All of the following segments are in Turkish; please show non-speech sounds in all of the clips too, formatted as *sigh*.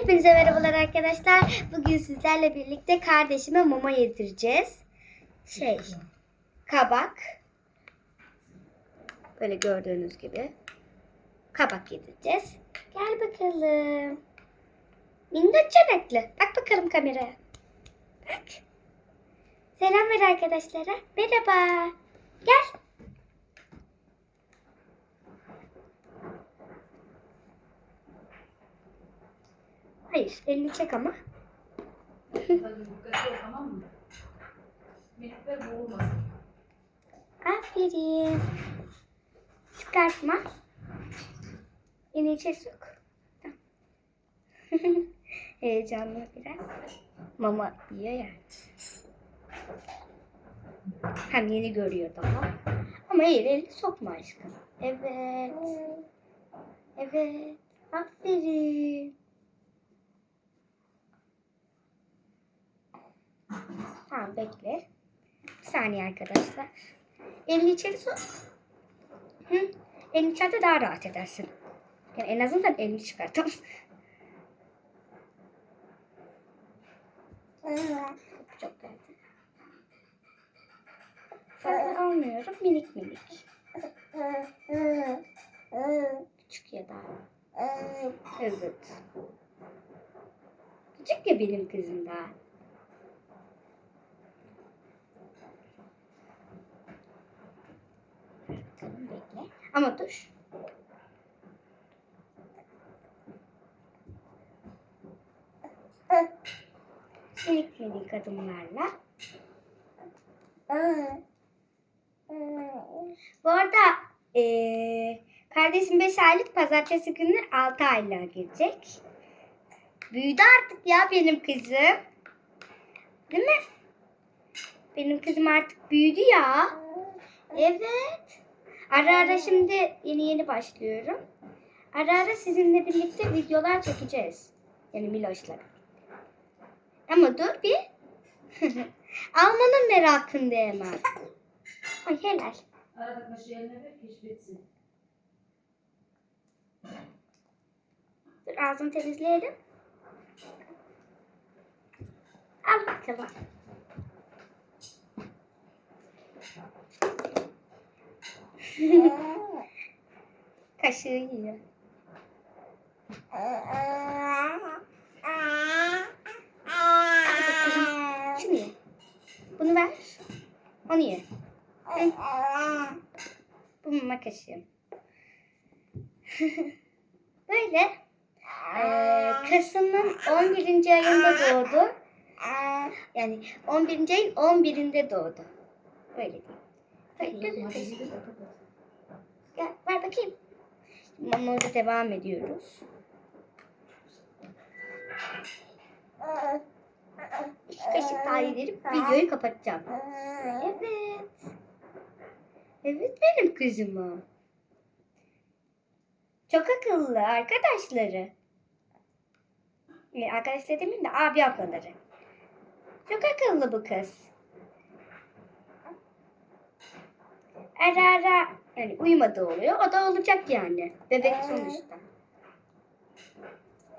Hepinize merhabalar arkadaşlar. Bugün sizlerle birlikte kardeşime mama yedireceğiz. Şey, kabak. Böyle gördüğünüz gibi. Kabak yedireceğiz. Gel bakalım. Minnak çanaklı. Bak bakalım kameraya. Bak. Selam ver arkadaşlara. Merhaba. Gel. Hayır, elini çek ama. Tabii dikkatli ol tamam mı? Minikler boğulmasın. Aferin. Çıkartma. Yine içeri sok. Tamam. *laughs* Heyecanlı biraz. Mama yiyor ya. Hem yeni görüyor daha. Ama hayır elini sokma aşkım. Evet. Evet. Aferin. Bekle. Bir saniye arkadaşlar. Elini içeri sok. Hı? Elini içeride daha rahat edersin. Yani en azından elini çıkartalım. Çok geldi. Fazla almıyorum. Minik minik. Küçük ya da. Evet. Küçük ya benim kızım daha. Ama dur. Minik adımlarla. Bu arada eee kardeşim 5 aylık pazartesi günü 6 aylığa girecek. Büyüdü artık ya benim kızım. Değil mi? Benim kızım artık büyüdü ya. Evet. Ara ara şimdi yeni yeni başlıyorum. Ara ara sizinle birlikte videolar çekeceğiz. Yani Miloş'la. Ama dur bir. *laughs* Almanın merakında hemen. Ay helal. Arada kaşı eline ver keşfetsin. Dur ağzını temizleyelim. Al bakalım. *laughs* Kaşığı yiyor. Şunu ye. Bunu ver. Onu ye. Bu mama kaşığı. Böyle. Ee, Kasım'ın 11. ayında doğdu. Yani 11. ayın 11'inde doğdu. Böyle diyeyim. Gel ver bakayım. Mamamıza devam ediyoruz. İki kaşık daha yedirip videoyu kapatacağım. Evet. Evet benim kızıma. Çok akıllı arkadaşları. Arkadaşlar demeyeyim de abi ablaları. Çok akıllı bu kız. Ara ara yani uyumadığı oluyor. O da olacak yani. Bebek sonuçta.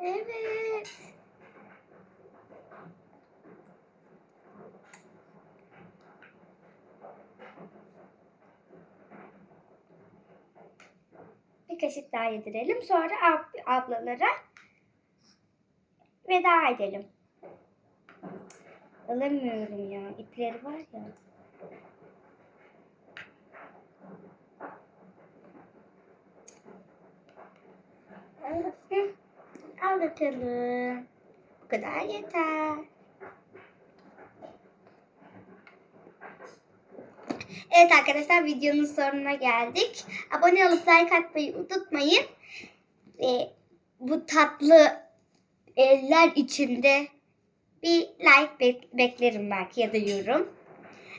Evet. Bir kaşık daha yedirelim. Sonra ab- ablalara veda edelim. Alamıyorum ya. İpleri var ya. Hı, Al bakalım. Bu kadar yeter. Evet arkadaşlar videonun sonuna geldik. Abone olup like atmayı unutmayın. Ve bu tatlı eller içinde bir like bek- beklerim belki ya da yorum.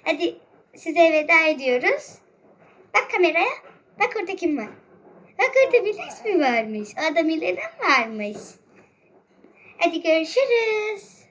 Hadi size veda ediyoruz. Bak kameraya. Bak orada kim var? Bak orada bir resmi varmış. Orada Milena varmış. Hadi görüşürüz.